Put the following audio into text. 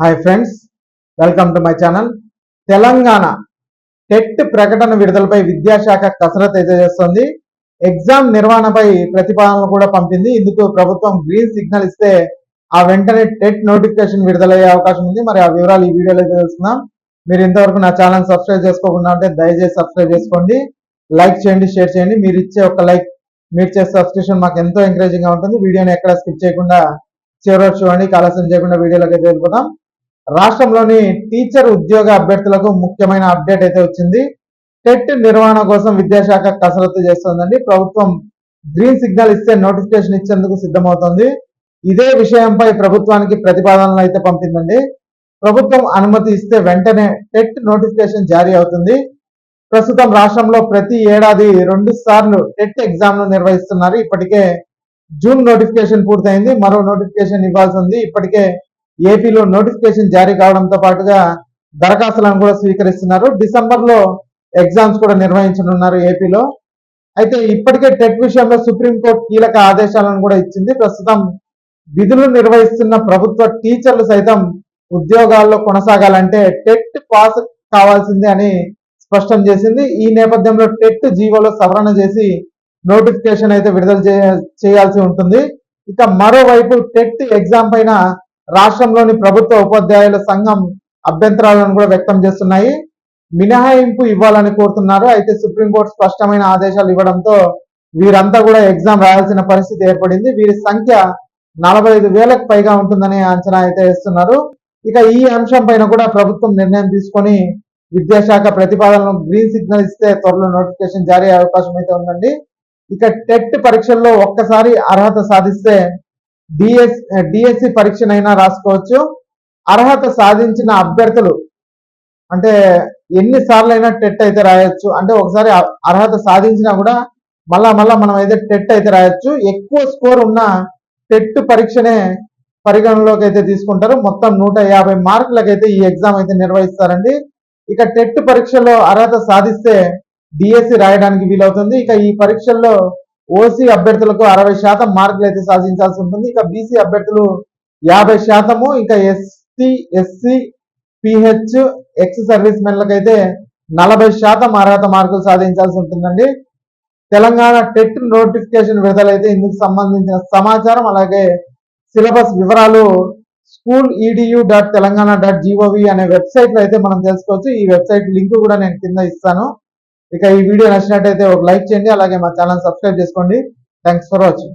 Hi friends welcome to my channel Telangana TET ప్రకటన విడుదలపై విద్యాశాఖ కసరత్ అయితే చేస్తుంది. ఎగ్జామ్ నిర్వహణపై ప్రతిపాదనలు కూడా పంపింది. ఇందుకు ప్రభుత్వం గ్రీన్ సిగ్నల్ ఇస్తే ఆ వెంటనే టెట్ నోటిఫికేషన్ విడుదలయ్యే అవకాశం ఉంది. మరి ఆ వివరాలు ఈ వీడియోలో తెలుస్తున్నాం తెలుసుకుందాం. మీరు ఇంతవరకు నా ఛానల్ సబ్స్క్రైబ్ చేసుకోకుండా ఉంటే దయచేసి సబ్స్క్రైబ్ చేసుకోండి. లైక్ చేయండి షేర్ చేయండి. మీరు ఇచ్చే ఒక లైక్ మీరు చేసే సబ్స్క్రిప్షన్ మాకు ఎంతో ఎంకరేజింగ్గా ఉంటుంది. వీడియోని ఎక్కడ స్కిప్ చేయకుండా చివరి చూడండి. కాలస్యం చేయకుండా వీడియోలోకి వెళ్ళిపోతాం రాష్ట్రంలోని టీచర్ ఉద్యోగ అభ్యర్థులకు ముఖ్యమైన అప్డేట్ అయితే వచ్చింది. టెట్ నిర్వహణ కోసం విద్యాశాఖ కసరత్తు చేస్తోందండి. ప్రభుత్వం గ్రీన్ సిగ్నల్ ఇస్తే నోటిఫికేషన్ ఇచ్చేందుకు సిద్ధమవుతోంది. ఇదే విషయంపై ప్రభుత్వానికి ప్రతిపాదనలు అయితే పంపిందండి. ప్రభుత్వం అనుమతి ఇస్తే వెంటనే టెట్ నోటిఫికేషన్ జారీ అవుతుంది. ప్రస్తుతం రాష్ట్రంలో ప్రతి ఏడాది రెండు సార్లు టెట్ ఎగ్జామ్లు నిర్వహిస్తున్నారు. ఇప్పటికే జూన్ నోటిఫికేషన్ పూర్తయింది. మరో నోటిఫికేషన్ ఇవ్వాల్సి ఉంది. ఇప్పటికే ఏపీలో నోటిఫికేషన్ జారీ కావడంతో పాటుగా దరఖాస్తులను కూడా స్వీకరిస్తున్నారు. డిసెంబర్లో ఎగ్జామ్స్ కూడా నిర్వహించనున్నారు ఏపీలో. అయితే ఇప్పటికే టెట్ విషయంలో సుప్రీంకోర్టు కీలక ఆదేశాలను కూడా ఇచ్చింది. ప్రస్తుతం విధులు నిర్వహిస్తున్న ప్రభుత్వ టీచర్లు సైతం ఉద్యోగాల్లో కొనసాగాలంటే టెట్ పాస్ కావాల్సిందే అని స్పష్టం చేసింది. ఈ నేపథ్యంలో టెట్ జీవోలో సవరణ చేసి నోటిఫికేషన్ అయితే విడుదల చేయాల్సి ఉంటుంది. ఇక మరోవైపు టెట్ ఎగ్జామ్ పైన రాష్ట్రంలోని ప్రభుత్వ ఉపాధ్యాయుల సంఘం అభ్యంతరాలను కూడా వ్యక్తం చేస్తున్నాయి. మినహాయింపు ఇవ్వాలని కోరుతున్నారు. అయితే సుప్రీంకోర్టు స్పష్టమైన ఆదేశాలు ఇవ్వడంతో వీరంతా కూడా ఎగ్జామ్ రాయాల్సిన పరిస్థితి ఏర్పడింది. వీరి సంఖ్య నలభై ఐదు వేలకు పైగా ఉంటుందని అంచనా అయితే వేస్తున్నారు. ఇక ఈ అంశం పైన కూడా ప్రభుత్వం నిర్ణయం తీసుకొని విద్యాశాఖ ప్రతిపాదనలు గ్రీన్ సిగ్నల్ ఇస్తే త్వరలో నోటిఫికేషన్ జారీ అయ్యే అవకాశం అయితే ఉందండి. ఇక టెట్ పరీక్షల్లో ఒక్కసారి అర్హత సాధిస్తే డిఎస్ డిఎస్సి పరీక్షనైనా రాసుకోవచ్చు. అర్హత సాధించిన అభ్యర్థులు అంటే ఎన్నిసార్లు అయినా టెట్ అయితే రాయొచ్చు. అంటే ఒకసారి అర్హత సాధించినా కూడా మళ్ళా మళ్ళా మనం అయితే టెట్ అయితే రాయొచ్చు. ఎక్కువ స్కోర్ ఉన్న టెట్ పరీక్షనే పరిగణలోకి అయితే తీసుకుంటారు. మొత్తం నూట యాభై మార్కులకైతే ఈ ఎగ్జామ్ అయితే నిర్వహిస్తారండి. ఇక టెట్ పరీక్షలో అర్హత సాధిస్తే డిఎస్సి రాయడానికి వీలవుతుంది. ఇక ఈ పరీక్షల్లో ఓసీ అభ్యర్థులకు అరవై శాతం మార్కులు అయితే సాధించాల్సి ఉంటుంది. ఇక బీసీ అభ్యర్థులు యాభై శాతము ఇక ఎస్టీ ఎస్సీ పిహెచ్ ఎక్స్ సర్వీస్ మెన్లకైతే నలభై శాతం అర్హత మార్కులు సాధించాల్సి ఉంటుందండి. తెలంగాణ టెట్ నోటిఫికేషన్ విడుదలైతే ఇందుకు సంబంధించిన సమాచారం అలాగే సిలబస్ వివరాలు school edu dot Telangana dot gov అనే వెబ్సైట్లో అయితే మనం తెలుసుకోవచ్చు. ఈ వెబ్సైట్ లింక్ కూడా నేను కింద ఇస్తాను. ఇక ఈ వీడియో నచ్చినట్టయితే ఒక లైక్ చేయండి అలాగే మా ఛానల్ సబ్స్క్రైబ్ చేసుకోండి. Thanks for watching